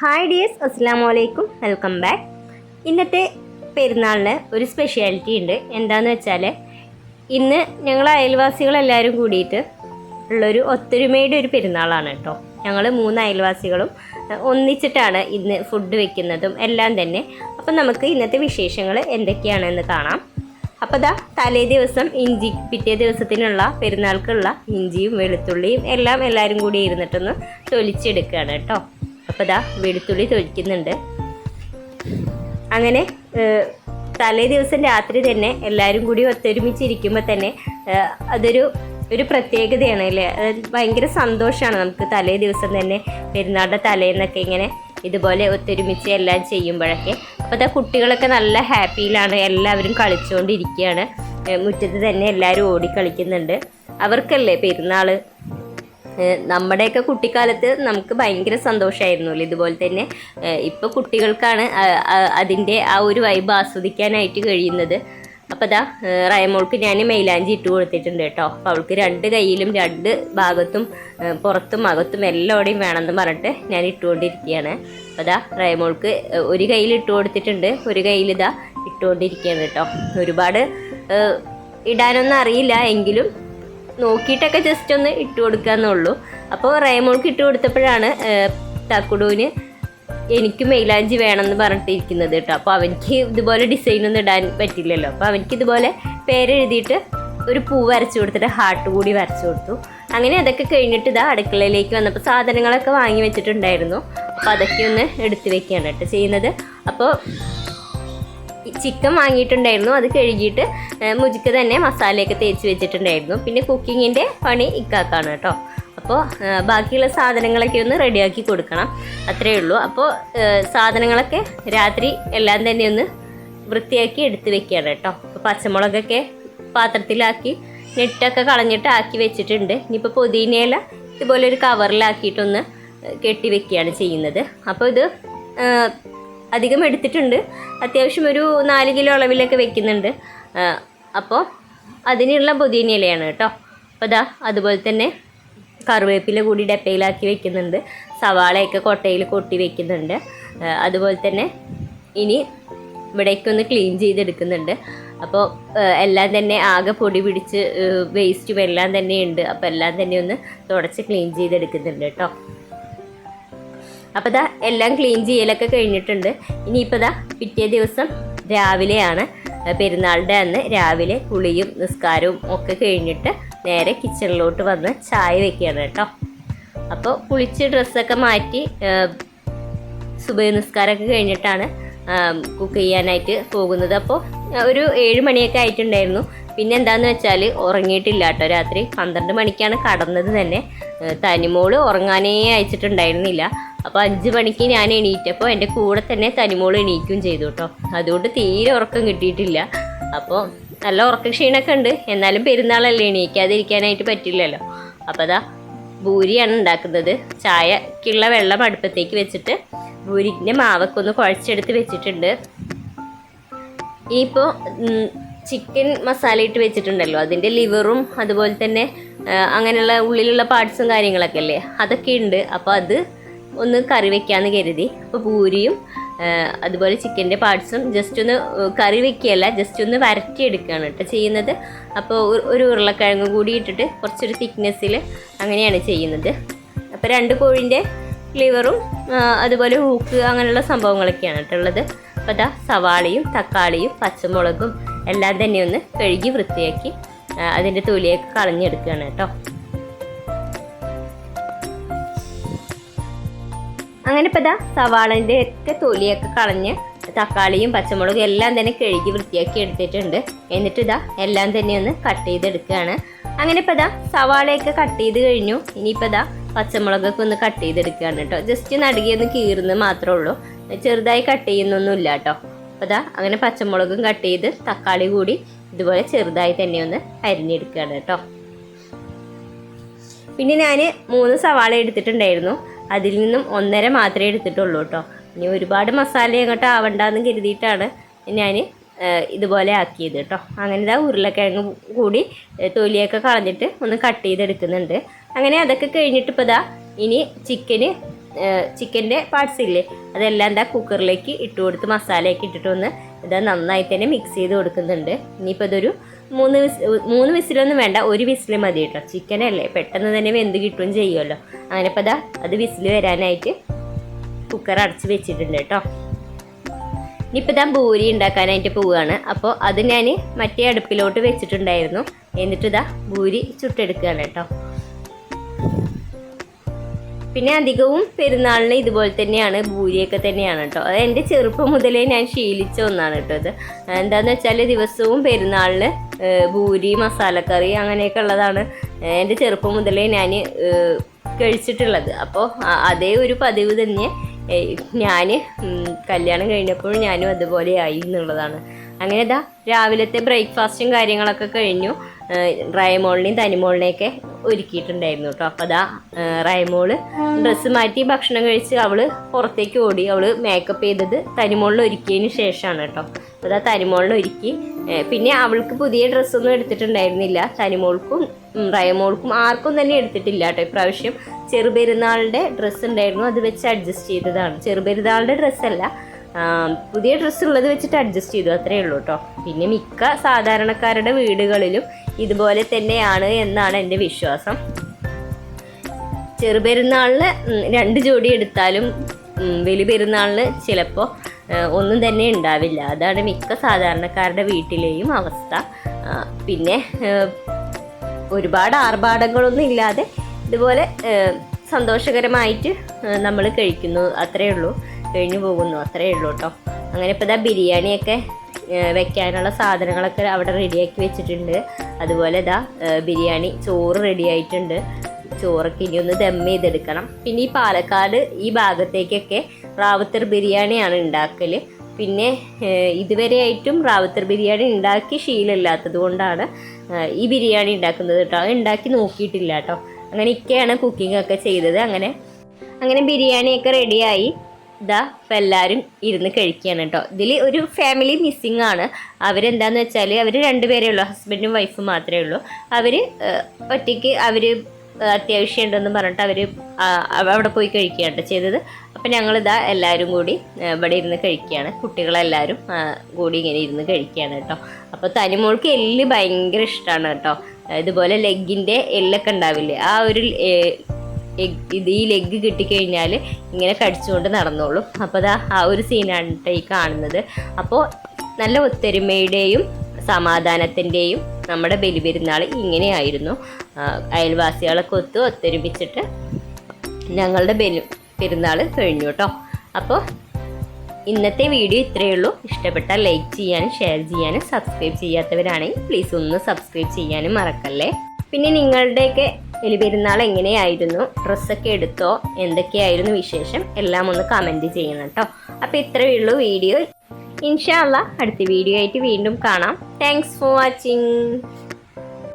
Hi dears അസ്സാം വലൈക്കും welcome back ഇന്നത്തെ പെരുന്നാളിന് ഒരു സ്പെഷ്യാലിറ്റി ഉണ്ട്. എന്താണെന്ന് വെച്ചാൽ ഇന്ന് ഞങ്ങൾ അയൽവാസികളെല്ലാവരും കൂടിയിട്ട് ഉള്ളൊരു ഒത്തൊരുമയുടെ ഒരു പെരുന്നാളാണ് കേട്ടോ. ഞങ്ങൾ മൂന്ന് അയൽവാസികളും ഒന്നിച്ചിട്ടാണ് ഇന്ന് ഫുഡ് വെക്കുന്നതും എല്ലാം തന്നെ. അപ്പം നമുക്ക് ഇന്നത്തെ വിശേഷങ്ങൾ എന്തൊക്കെയാണെന്ന് കാണാം. അപ്പോൾ ദാ തലേ ദിവസം ഇഞ്ചി പിറ്റേ ദിവസത്തിനുള്ള പെരുന്നാൾക്കുള്ള ഇഞ്ചിയും വെളുത്തുള്ളിയും എല്ലാം എല്ലാവരും കൂടി ഇരുന്നിട്ടൊന്ന് തൊലിച്ചെടുക്കുകയാണ് കേട്ടോ. അപ്പോൾ വെളുത്തുള്ളി തൊഴിക്കുന്നുണ്ട് അങ്ങനെ തലേ ദിവസം രാത്രി തന്നെ എല്ലാവരും കൂടി ഒത്തൊരുമിച്ചിരിക്കുമ്പോൾ തന്നെ അതൊരു ഒരു പ്രത്യേകതയാണ് അല്ലേ? ഭയങ്കര സന്തോഷമാണ് നമുക്ക് തലേ ദിവസം തന്നെ പെരുന്നാളുടെ തലേന്നൊക്കെ ഇങ്ങനെ ഇതുപോലെ ഒത്തൊരുമിച്ച് എല്ലാം ചെയ്യുമ്പോഴൊക്കെ. അപ്പോൾ അതാ കുട്ടികളൊക്കെ നല്ല ഹാപ്പിയിലാണ് എല്ലാവരും കളിച്ചുകൊണ്ടിരിക്കുകയാണ് മുറ്റത്ത് തന്നെ എല്ലാവരും ഓടി കളിക്കുന്നുണ്ട്. അവർക്കല്ലേ പെരുന്നാൾ നമ്മുടെയൊക്കെ കുട്ടിക്കാലത്ത് നമുക്ക് ഭയങ്കര സന്തോഷമായിരുന്നു ഇതുപോലെ തന്നെ ഇപ്പോൾ കുട്ടികൾക്കാണ് അതിന്റെ ആ ഒരു വൈബ് ആസ്വദിക്കാനായിട്ട് കഴിയുന്നത്. അപ്പം അതാ റയമോൾക്ക് ഞാൻ മൈലാഞ്ചി ഇട്ട് കൊടുത്തിട്ടുണ്ട് കേട്ടോ. അപ്പോൾ അവൾക്ക് രണ്ട് കയ്യിലും രണ്ട് ഭാഗത്തും പുറത്തും അകത്തും എല്ലാവിടെയും വേണമെന്ന് പറഞ്ഞിട്ട് ഞാൻ ഇട്ടുകൊണ്ടിരിക്കുകയാണ്. അപ്പോൾ അതാ റയമോൾക്ക് ഒരു കയ്യിൽ ഇട്ട് കൊടുത്തിട്ടുണ്ട്. ഒരു കയ്യിൽ ഇതാ ഇട്ടുകൊണ്ടിരിക്കുകയാണ് കേട്ടോ. ഒരുപാട് ഇടാനൊന്നും അറിയില്ല. എങ്കിലും നോക്കിയിട്ടൊക്കെ ജസ്റ്റ് ഒന്ന് ഇട്ട് കൊടുക്കാന്നുള്ളൂ അപ്പോൾ റേമോൾക്ക് ഇട്ട് കൊടുത്തപ്പോഴാണ് തക്കുടൂന് എനിക്ക് മെയിലാഞ്ചി വേണമെന്ന് പറഞ്ഞിട്ടിരിക്കുന്നത് കേട്ടോ. അപ്പോൾ അവനിക്ക് ഇതുപോലെ ഡിസൈൻ ഒന്നും ഇടാൻ പറ്റില്ലല്ലോ. അപ്പോൾ അവനിക്ക് ഇതുപോലെ പേരെഴുതിയിട്ട് ഒരു പൂ വരച്ചു കൊടുത്തിട്ട് ഹാർട്ട് കൂടി വരച്ചു കൊടുത്തു. അങ്ങനെ അതൊക്കെ കഴിഞ്ഞിട്ട് ഇതാ അടുക്കളയിലേക്ക് വന്നപ്പോൾ സാധനങ്ങളൊക്കെ വാങ്ങി വെച്ചിട്ടുണ്ടായിരുന്നു. അപ്പോൾ അതൊക്കെ ഒന്ന് എടുത്തു വെക്കുകയാണ് കേട്ടോ ചെയ്യുന്നത്. അപ്പോൾ ചിക്കൻ വാങ്ങിയിട്ടുണ്ടായിരുന്നു. അത് കഴുകിയിട്ട് മുജുക്ക് തന്നെ മസാലയൊക്കെ തേച്ച് വെച്ചിട്ടുണ്ടായിരുന്നു. പിന്നെ കുക്കിങ്ങിന്റെ പണി ഇക്കാക്കാണ് കേട്ടോ. അപ്പോൾ ബാക്കിയുള്ള സാധനങ്ങളൊക്കെ ഒന്ന് റെഡിയാക്കി കൊടുക്കണം. അത്രയേ ഉള്ളൂ. അപ്പോൾ സാധനങ്ങളൊക്കെ രാത്രി എല്ലാം തന്നെ ഒന്ന് വൃത്തിയാക്കി എടുത്ത് വെക്കുകയാണ് കേട്ടോ. അപ്പോൾ പച്ചമുളകൊക്കെ പാത്രത്തിലാക്കി നെറ്റൊക്കെ കളഞ്ഞിട്ട് ആക്കി വെച്ചിട്ടുണ്ട്. ഇനിയിപ്പോൾ പുതിനയില ഇതുപോലെ ഒരു കവറിലാക്കിയിട്ടൊന്ന് കെട്ടി വെക്കുകയാണ് ചെയ്യുന്നത്. അപ്പോൾ ഇത് അധികം എടുത്തിട്ടുണ്ട്. അത്യാവശ്യം ഒരു നാല് കിലോ അളവിലൊക്കെ വെക്കുന്നുണ്ട്. അപ്പോൾ അതിനുള്ള പുതിന ഇലയാണ് കേട്ടോ. അപ്പോൾ അതാ അതുപോലെ തന്നെ കറിവേപ്പില കൂടി ഡപ്പയിലാക്കി വെക്കുന്നുണ്ട്. സവാളയൊക്കെ കൊട്ടയിൽ കൊട്ടി വെക്കുന്നുണ്ട്. അതുപോലെ തന്നെ ഇനി ഇവിടേക്കൊന്ന് ക്ലീൻ ചെയ്തെടുക്കുന്നുണ്ട്. അപ്പോൾ എല്ലാം തന്നെ ആകെ പൊടി പിടിച്ച് വേസ്റ്റും എല്ലാം തന്നെ ഉണ്ട്. അപ്പോൾ എല്ലാം തന്നെ ഒന്ന് തുടച്ച് ക്ലീൻ ചെയ്തെടുക്കുന്നുണ്ട് കേട്ടോ. അപ്പോൾ ഇതാ എല്ലാം ക്ലീൻ ചെയ്യലൊക്കെ കഴിഞ്ഞിട്ടുണ്ട്. ഇനിയിപ്പോൾ ഇതാ പിറ്റേ ദിവസം രാവിലെയാണ്. പെരുന്നാളുടെ അന്ന് രാവിലെ കുളിയും നിസ്കാരവും ഒക്കെ കഴിഞ്ഞിട്ട് നേരെ കിച്ചണിലോട്ട് വന്ന് ചായ വെക്കുകയാണ് കേട്ടോ. അപ്പോൾ കുളിച്ച് ഡ്രസ്സൊക്കെ മാറ്റി സുബൈ നിസ്കാരമൊക്കെ കഴിഞ്ഞിട്ടാണ് കുക്ക് ചെയ്യാനായിട്ട് പോകുന്നത്. അപ്പോൾ ഒരു ഏഴ് മണിയൊക്കെ ആയിട്ടുണ്ടായിരുന്നു. പിന്നെ എന്താന്ന് വെച്ചാൽ ഉറങ്ങിയിട്ടില്ല കേട്ടോ. രാത്രി പന്ത്രണ്ട് മണിക്കാണ് കടന്നത് തന്നെ. തനിമോൾ ഉറങ്ങാനേ അയച്ചിട്ടുണ്ടായിരുന്നില്ല. അപ്പോൾ അഞ്ച് മണിക്ക് ഞാൻ എണീറ്റപ്പോൾ എന്റെ കൂടെ തന്നെ തനിമോൾ എണീക്കും ചെയ്തു കേട്ടോ. അതുകൊണ്ട് തീരെ ഉറക്കം കിട്ടിയിട്ടില്ല. അപ്പോൾ നല്ല ഉറക്ക ക്ഷീണമൊക്കെ ഉണ്ട്. എന്നാലും പെരുന്നാളല്ലേ എണീക്കാതിരിക്കാനായിട്ട് പറ്റില്ലല്ലോ. അപ്പോൾ അതാ ഭൂരിയാണ് ഉണ്ടാക്കുന്നത്. ചായക്കുള്ള വെള്ളം അടുപ്പത്തേക്ക് വെച്ചിട്ട് ഭൂരിന്റെ മാവൊക്കെ ഒന്ന് കുഴച്ചെടുത്ത് വെച്ചിട്ടുണ്ട്. ഇനിയിപ്പോൾ ചിക്കൻ മസാല ഇട്ട് വെച്ചിട്ടുണ്ടല്ലോ. അതിന്റെ ലിവറും അതുപോലെ തന്നെ അങ്ങനെയുള്ള ഉള്ളിലുള്ള പാർട്സും കാര്യങ്ങളൊക്കെ അല്ലേ? അതൊക്കെ ഉണ്ട്. അപ്പോൾ അത് ഒന്ന് കറി വെക്കാമെന്ന് കരുതി. അപ്പോൾ പൂരിയും അതുപോലെ ചിക്കന്റെ പാർട്സും ജസ്റ്റ് ഒന്ന് കറി വെക്കുകയല്ല ജസ്റ്റ് ഒന്ന് വരട്ടിയെടുക്കുകയാണ് കേട്ടോ ചെയ്യുന്നത്. അപ്പോൾ ഒരു- ഉരുളക്കിഴങ്ങ് കൂടി ഇട്ടിട്ട് കുറച്ചൊരു തിക്നെസ്സിൽ അങ്ങനെയാണ് ചെയ്യുന്നത്. അപ്പോൾ രണ്ട് കോഴിന്റെ ലിവറും അതുപോലെ ഹൂക്ക് അങ്ങനെയുള്ള സംഭവങ്ങളൊക്കെയാണ് കേട്ടോ ഉള്ളത്. അപ്പോൾ അതാ സവാളയും തക്കാളിയും പച്ചമുളകും എല്ലാം തന്നെ ഒന്ന് കഴുകി വൃത്തിയാക്കി അതിന്റെ തൊലിയൊക്കെ കളഞ്ഞെടുക്കുകയാണ് കേട്ടോ. അങ്ങനെ ഇപ്പോൾ ഇതാ സവാളന്റെ ഒക്കെ തൊലിയൊക്കെ കളഞ്ഞ് തക്കാളിയും പച്ചമുളകും എല്ലാം തന്നെ കഴുകി വൃത്തിയാക്കി എടുത്തിട്ടുണ്ട്. എന്നിട്ട് ഇതാ എല്ലാം തന്നെ ഒന്ന് കട്ട് ചെയ്തെടുക്കുകയാണ് അങ്ങനെ ഇപ്പോൾ ഇതാ സവാളയൊക്കെ കട്ട് ചെയ്ത് കഴിഞ്ഞു. ഇനിയിപ്പോൾ ഇതാ പച്ചമുളകൊക്കെ ഒന്ന് കട്ട് ചെയ്തെടുക്കുകയാണ് കേട്ടോ. ജസ്റ്റ് നടുകിയൊന്ന് കീറുന്നത് മാത്രമേ ഉള്ളൂ. ചെറുതായി കട്ട് ചെയ്യുന്നൊന്നുമില്ല കേട്ടോ. അപ്പോൾ ഇതാ അങ്ങനെ പച്ചമുളകും കട്ട് ചെയ്ത് തക്കാളി കൂടി ഇതുപോലെ ചെറുതായി തന്നെ ഒന്ന് അരിഞ്ഞെടുക്കുകയാണ് കേട്ടോ. പിന്നെ ഞാൻ മൂന്ന് സവാള എടുത്തിട്ടുണ്ടായിരുന്നു. അതിൽ നിന്നും ഒന്നര മാത്രമേ എടുത്തിട്ടുള്ളൂ കേട്ടോ. ഇനി ഒരുപാട് മസാല അങ്ങോട്ട് ആവണ്ടെന്ന് കരുതിയിട്ടാണ് ഞാൻ ഇതുപോലെ ആക്കിയത് കേട്ടോ. അങ്ങനെ ഇതാ ഉരുളക്കിഴങ്ങ് കൂടി തൊലിയൊക്കെ കളഞ്ഞിട്ട് ഒന്ന് കട്ട് ചെയ്തെടുക്കുന്നുണ്ട്. അങ്ങനെ അതൊക്കെ കഴിഞ്ഞിട്ട് ഇപ്പോൾ ഇതാ ഇനി ചിക്കന് ചിക്കന്റെ പാർട്സ് ഇല്ലേ അതെല്ലാം എന്താ കുക്കറിലേക്ക് ഇട്ട് കൊടുത്ത് മസാലയൊക്കെ ഇട്ടിട്ട് ഒന്ന് ഇതാ നന്നായി തന്നെ മിക്സ് ചെയ്ത് കൊടുക്കുന്നുണ്ട്. ഇനിയിപ്പോൾ ഇതൊരു മൂന്ന് വിസ് മൂന്ന് വിസിലൊന്നും വേണ്ട ഒരു വിസിൽ മതി കേട്ടോ ചിക്കനല്ലേ പെട്ടെന്ന് തന്നെ വെന്ത് കിട്ടുകയും ചെയ്യുമല്ലോ. അങ്ങനെ ഇപ്പോൾ ദാ അത് വിസിൽ വരാനായിട്ട് കുക്കർ അടച്ച് വെച്ചിട്ടുണ്ട് കേട്ടോ ഇനിയിപ്പോൾ ഞാൻ പൂരി ഉണ്ടാക്കാനായിട്ട് പോവുകയാണ്. അപ്പോൾ അത് ഞാൻ മറ്റേ അടുപ്പിലോട്ട് വെച്ചിട്ടുണ്ടായിരുന്നു. എന്നിട്ട് ഇതാ ബൂരി ചുട്ടെടുക്കുകയാണ് കേട്ടോ പിന്നെ അധികവും പെരുന്നാളിന് ഇതുപോലെ തന്നെയാണ് ഭൂരിയൊക്കെ തന്നെയാണ് കേട്ടോ അത് എന്റെ ചെറുപ്പം മുതലേ ഞാൻ ശീലിച്ച ഒന്നാണ് കേട്ടോ അത് എന്താണെന്ന് വെച്ചാൽ ദിവസവും പെരുന്നാളിന് ഭൂരി മസാലക്കറി അങ്ങനെയൊക്കെ ഉള്ളതാണ്. എന്റെ ചെറുപ്പം മുതലേ ഞാൻ കഴിച്ചിട്ടുള്ളത്. അപ്പോൾ അതേ ഒരു പതിവ് തന്നെ. ഞാൻ കല്യാണം കഴിഞ്ഞപ്പോഴും ഞാനും അതുപോലെ ആയി എന്നുള്ളതാണ്. അങ്ങനെ ഇതാ രാവിലത്തെ ബ്രേക്ക്ഫാസ്റ്റും കാര്യങ്ങളൊക്കെ കഴിഞ്ഞു. റയമോളിനെയും തനിമോളിനെയൊക്കെ ഒരുക്കിയിട്ടുണ്ടായിരുന്നു കേട്ടോ. അപ്പോൾ അതാ റയമോൾ ഡ്രസ്സ് മാറ്റി ഭക്ഷണം കഴിച്ച് അവൾ പുറത്തേക്ക് ഓടി. അവൾ മേക്കപ്പ് ചെയ്തത് തനിമോളിൽ ഒരുക്കിയതിന് ശേഷമാണ് കേട്ടോ. അപ്പോൾ അതാ തനിമോളിനെ ഒരുക്കി. പിന്നെ അവൾക്ക് പുതിയ ഡ്രസ്സൊന്നും എടുത്തിട്ടുണ്ടായിരുന്നില്ല. തനിമോൾക്കും റയമോൾക്കും ആർക്കും തന്നെ എടുത്തിട്ടില്ല കേട്ടോ. ഇപ്രാവശ്യം ചെറുപെരുന്നാളിന്റെ ഡ്രസ്സ് ഉണ്ടായിരുന്നു. അത് വെച്ച് അഡ്ജസ്റ്റ് ചെയ്തതാണ്. ചെറുപെരുന്നാളിന്റെ ഡ്രസ്സല്ല പുതിയ ഡ്രസ്സ് ഉള്ളത് വെച്ചിട്ട് അഡ്ജസ്റ്റ് ചെയ്തു അത്രേ ഉള്ളൂ കേട്ടോ പിന്നെ മിക്ക സാധാരണക്കാരുടെ വീടുകളിലും ഇതുപോലെ തന്നെയാണ് എന്നാണ് എന്റെ വിശ്വാസം. ചെറുപെരുന്നാളിന് രണ്ട് ജോഡി എടുത്താലും വലിയ പെരുന്നാളിന് ചിലപ്പോൾ ഒന്നും തന്നെ ഉണ്ടാവില്ല. അതാണ് മിക്ക സാധാരണക്കാരുടെ വീട്ടിലെയും അവസ്ഥ. പിന്നെ ഒരുപാട് ആർഭാടങ്ങളൊന്നും ഇല്ലാതെ ഇതുപോലെ സന്തോഷകരമായിട്ട് നമ്മൾ കഴിക്കുന്നു. അത്രയേ ഉള്ളൂ. കഴിഞ്ഞു പോകുന്നു. അത്രയേ ഉള്ളൂ കേട്ടോ അങ്ങനെ ഇപ്പോൾ ഇതാ ബിരിയാണിയൊക്കെ വെക്കാനുള്ള സാധനങ്ങളൊക്കെ അവിടെ റെഡിയാക്കി വെച്ചിട്ടുണ്ട്. അതുപോലെ ഇതാ ബിരിയാണി ചോറ് റെഡിയായിട്ടുണ്ട് ചോറൊക്കെ ഇനി ഒന്ന് ദം ചെയ്തെടുക്കണം. പിന്നെ ഈ പാലക്കാട് ഈ ഭാഗത്തേക്കൊക്കെ റാവുത്തർ ബിരിയാണിയാണ് ഉണ്ടാക്കൽ പിന്നെ ഇതുവരെയായിട്ടും റാവുത്തർ ബിരിയാണി ഉണ്ടാക്കി ശീലമില്ലാത്തത് കൊണ്ടാണ് ഈ ബിരിയാണി ഉണ്ടാക്കുന്നത് കേട്ടോ ഉണ്ടാക്കി നോക്കിയിട്ടില്ല കേട്ടോ അങ്ങനെ ഇക്കയാണ് കുക്കിംഗ് ഒക്കെ ചെയ്തത്. അങ്ങനെ അങ്ങനെ ബിരിയാണിയൊക്കെ റെഡിയായി ഇതാ ഇപ്പം എല്ലാവരും ഇരുന്ന് കഴിക്കുകയാണ് കേട്ടോ ഇതിൽ ഒരു ഫാമിലി മിസ്സിങ് ആണ്. അവരെന്താന്ന് വെച്ചാൽ അവർ രണ്ടുപേരേ ഉള്ളൂ. ഹസ്ബൻഡും വൈഫും മാത്രമേ ഉള്ളൂ. അവർ ഒറ്റയ്ക്ക് അവർ അത്യാവശ്യം ഉണ്ടെന്ന് പറഞ്ഞിട്ട് അവർ അവിടെ പോയി കഴിക്കുകയാണ് ചെയ്തത്. അപ്പം ഞങ്ങളിതാ എല്ലാവരും കൂടി ഇവിടെ ഇരുന്ന് കഴിക്കുകയാണ്. കുട്ടികളെല്ലാവരും കൂടി ഇങ്ങനെ ഇരുന്ന് കഴിക്കുകയാണ് കേട്ടോ അപ്പോൾ തനിമോൾക്ക് എല്ല് ഭയങ്കര ഇഷ്ടമാണ് കേട്ടോ ഇതുപോലെ ലെഗിന്റെ എല്ലൊക്കെ ഉണ്ടാവില്ലേ? ആ ഒരു ഇത് ഈ ലെഗ് കിട്ടിക്കഴിഞ്ഞാൽ ഇങ്ങനെ കടിച്ചുകൊണ്ട് നടന്നോളും. അപ്പോൾ അതാ ആ ഒരു സീനാണ് കേട്ടോ ഈ കാണുന്നത്. അപ്പോൾ നല്ല ഒത്തൊരുമയുടെയും സമാധാനത്തിന്റെയും നമ്മുടെ ബലിപെരുന്നാൾ ഇങ്ങനെയായിരുന്നു. അയൽവാസികളൊക്കെ ഒത്ത് ഒത്തൊരുമിച്ചിട്ട് ഞങ്ങളുടെ ബലി പെരുന്നാൾ കഴിഞ്ഞു കേട്ടോ അപ്പോൾ ഇന്നത്തെ വീഡിയോ ഇത്രയേ ഉള്ളൂ. ഇഷ്ടപ്പെട്ടാൽ ലൈക്ക് ചെയ്യാനും ഷെയർ ചെയ്യാനും സബ്സ്ക്രൈബ് ചെയ്യാത്തവരാണെങ്കിൽ പ്ലീസ് ഒന്ന് സബ്സ്ക്രൈബ് ചെയ്യാനും മറക്കല്ലേ. പിന്നെ നിങ്ങളുടെയൊക്കെ ബലിപെരുന്നാൾ എങ്ങനെയായിരുന്നു? ഡ്രസ്സൊക്കെ എടുത്തോ? എന്തൊക്കെയായിരുന്നു വിശേഷം? എല്ലാം ഒന്ന് കമന്റ് ചെയ്യണം കേട്ടോ അപ്പോൾ ഇത്രയേ ഉള്ളൂ വീഡിയോ. ഇൻഷാല്ല അടുത്ത വീഡിയോ ആയിട്ട് വീണ്ടും കാണാം. Thanks for watching